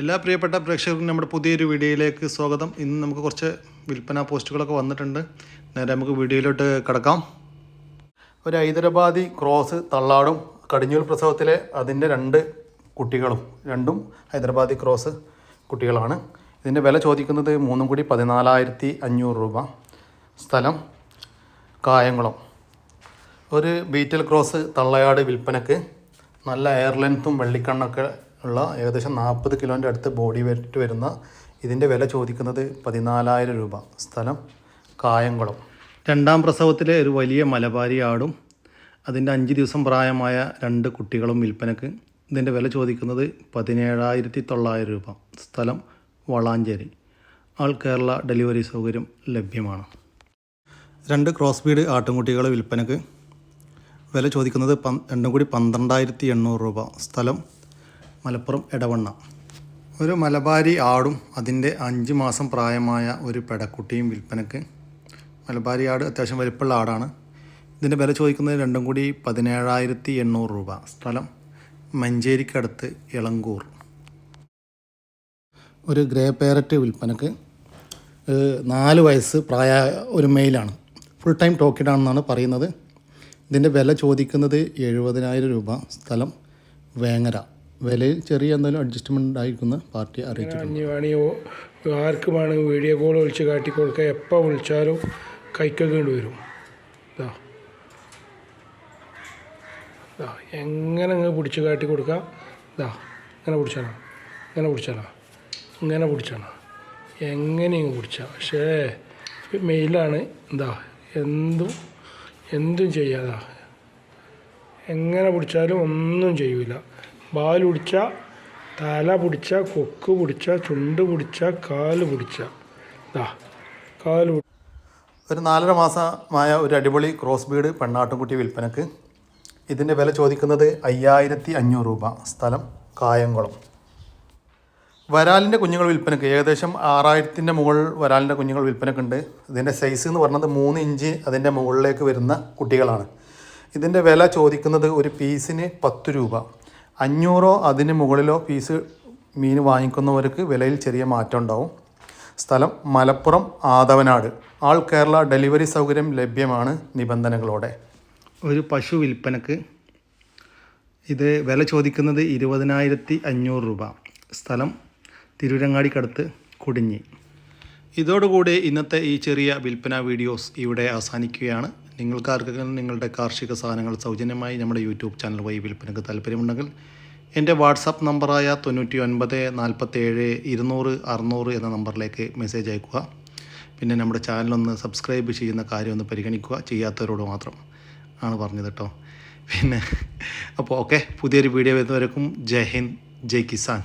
എല്ലാ പ്രിയപ്പെട്ട പ്രേക്ഷകർക്കും നമ്മുടെ പുതിയൊരു വീഡിയോയിലേക്ക് സ്വാഗതം. ഇന്ന് നമുക്ക് കുറച്ച് വിൽപ്പന പോസ്റ്റുകളൊക്കെ വന്നിട്ടുണ്ട്. നേരെ നമുക്ക് വീഡിയോയിലോട്ട് കിടക്കാം. ഒരു ഹൈദരാബാദി ക്രോസ് തള്ളാടും കടിഞ്ഞൂൽ പ്രസവത്തിലെ അതിന്റെ രണ്ട് കുട്ടികളും രണ്ടും ഹൈദരാബാദി ക്രോസ് കുട്ടികളാണ്. ഇതിന്റെ വില ചോദിക്കുന്നത് മൂന്നും കൂടി പതിനാലായിരത്തി അഞ്ഞൂറ് രൂപ. സ്ഥലം കായംകുളം. ഒരു ബീറ്റൽ ക്രോസ് തള്ളയാട് വിൽപ്പനക്ക് നല്ല എയർ ലെൻത്തും വെള്ളിക്കണ്ണൊക്കെ ഉള്ള ഏകദേശം നാൽപ്പത് കിലോന്റെ അടുത്ത് ബോഡി വെയിറ്റ് വരുന്ന ഇതിന്റെ വില ചോദിക്കുന്നത് പതിനാലായിരം രൂപ. സ്ഥലം കായംകുളം. രണ്ടാം പ്രസവത്തിലെ ഒരു വലിയ മലബാരി ആടും അതിന്റെ അഞ്ച് ദിവസം പ്രായമായ രണ്ട് കുട്ടികളും വിൽപ്പനക്ക്. ഇതിന്റെ വില ചോദിക്കുന്നത് പതിനേഴായിരത്തി തൊള്ളായിരം രൂപ. സ്ഥലം വളാഞ്ചേരി. ആൾ കേരള ഡെലിവറി സൗകര്യം ലഭ്യമാണ്. രണ്ട് ക്രോസ് ബീഡ് ആട്ടുംകുട്ടികൾ വിൽപ്പനക്ക്. വില ചോദിക്കുന്നത് പ രണ്ടും കൂടി പന്ത്രണ്ടായിരത്തി എണ്ണൂറ് രൂപ. സ്ഥലം മലപ്പുറം എടവണ്ണ. ഒരു മലബാരി ആടും അതിന്റെ അഞ്ച് മാസം പ്രായമായ ഒരു പെടക്കുട്ടിയും വിൽപ്പനക്ക് മലബാരി ആട് അത്യാവശ്യം വലിപ്പമുള്ള ആടാണ്. ഇതിന്റെ വില ചോദിക്കുന്നത് രണ്ടും കൂടി പതിനേഴായിരത്തി എണ്ണൂറ് രൂപ. സ്ഥലം മഞ്ചേരിക്കടുത്ത് ഇളങ്കൂർ. ഒരു ഗ്രേ പേരറ്റ് വിൽപ്പനക്ക് നാല് വയസ്സ് പ്രായ ഒരു മെയിലാണ്. ഫുൾ ടൈം ടോക്കിഡാണെന്നാണ് പറയുന്നത്. ഇതിന്റെ വില ചോദിക്കുന്നത് എഴുപതിനായിരം രൂപ. സ്ഥലം വേങ്ങര. വിലയിൽ ചെറിയ എന്തായാലും അഡ്ജസ്റ്റ്മെന്റ് ഉണ്ടായിരിക്കുന്ന പാർട്ടി അറിയിച്ചിട്ടുണ്ട്. ഇനി വേണമെങ്കിൽ ആർക്ക് വേണമെങ്കിൽ വീഡിയോ കോൾ വിളിച്ച് കാട്ടി കൊടുക്കുക എപ്പോൾ വിളിച്ചാലും കൈക്കൊക്കെ വരും. ഇതാ ഇതാ എങ്ങനെ നിങ്ങൾ പിടിച്ച് കാട്ടി കൊടുക്കാം? ഇതാ ഇങ്ങനെ പിടിച്ചാണോ ഇങ്ങനെ പിടിച്ചാണോ ഇങ്ങനെ പിടിച്ചാണോ എങ്ങനെയും പിടിച്ചാ? പക്ഷേ മെയിലാണ് എന്താ എന്തും എന്തും ചെയ്യാതാ എങ്ങനെ പിടിച്ചാലും ഒന്നും ചെയ്യൂല. വാൽ പിടിച്ച തല പിടിച്ച കൊക്ക് പിടിച്ച ചുണ്ട് പിടിച്ച കാൽ പിടിച്ച. കാൽ ഒരു നാലര മാസമായ ഒരു അടിപൊളി ക്രോസ് ബീഡ് പെണ്ണാട്ടുംകുട്ടി വിൽപ്പനക്ക്. ഇതിന്റെ വില ചോദിക്കുന്നത് അയ്യായിരത്തി അഞ്ഞൂറ് രൂപ. സ്ഥലം കായംകുളം. വരാലിന്റെ കുഞ്ഞുങ്ങൾ വിൽപ്പനക്ക്. ഏകദേശം ആറായിരത്തിന്റെ മുകളിൽ വരാലിന്റെ കുഞ്ഞുങ്ങൾ വിൽപ്പനക്കുണ്ട്. ഇതിന്റെ സൈസ് എന്ന് പറഞ്ഞത് മൂന്ന് ഇഞ്ച് അതിന്റെ മുകളിലേക്ക് വരുന്ന കുട്ടികളാണ്. ഇതിന്റെ വില ചോദിക്കുന്നത് ഒരു പീസിന് പത്ത് രൂപ. അഞ്ഞൂറോ അതിന് മുകളിലോ പീസ് മീൻ വാങ്ങിക്കുന്നവർക്ക് വിലയിൽ ചെറിയ മാറ്റം ഉണ്ടാവും. സ്ഥലം മലപ്പുറം ആദവനാട്. ആൾ കേരള ഡെലിവറി സൗകര്യം ലഭ്യമാണ് നിബന്ധനകളോടെ. ഒരു പശു വിൽപ്പനക്ക് ഇത് വില ചോദിക്കുന്നത് ഇരുപതിനായിരത്തി അഞ്ഞൂറ് രൂപ. സ്ഥലം തിരൂരങ്ങാടിക്കടുത്ത് കുടിഞ്ഞി. ഇതോടുകൂടി ഇന്നത്തെ ഈ ചെറിയ വിൽപ്പന വീഡിയോസ് ഇവിടെ അവസാനിക്കുകയാണ്. നിങ്ങൾക്ക് ആർക്കെങ്കിലും നിങ്ങളുടെ കാർഷിക സാധനങ്ങൾ സൗജന്യമായി നമ്മുടെ യൂട്യൂബ് ചാനൽ വഴി വിൽപ്പനക്ക് താല്പര്യമുണ്ടെങ്കിൽ എന്റെ വാട്സാപ്പ് നമ്പറായ തൊണ്ണൂറ്റി ഒൻപത് നാൽപ്പത്തേഴ് ഇരുന്നൂറ് അറുന്നൂറ് എന്ന നമ്പറിലേക്ക് മെസ്സേജ് അയക്കുക. പിന്നെ നമ്മുടെ ചാനലൊന്ന് സബ്സ്ക്രൈബ് ചെയ്യുന്ന കാര്യം ഒന്ന് പരിഗണിക്കുക. ചെയ്യാത്തവരോട് മാത്രം ആണ് പറഞ്ഞത് കേട്ടോ. പിന്നെ അപ്പോൾ ഓക്കെ പുതിയൊരു വീഡിയോ വരുന്നവരേക്കും ജയ് ഹിന്ദ് ജയ് കിസാൻ.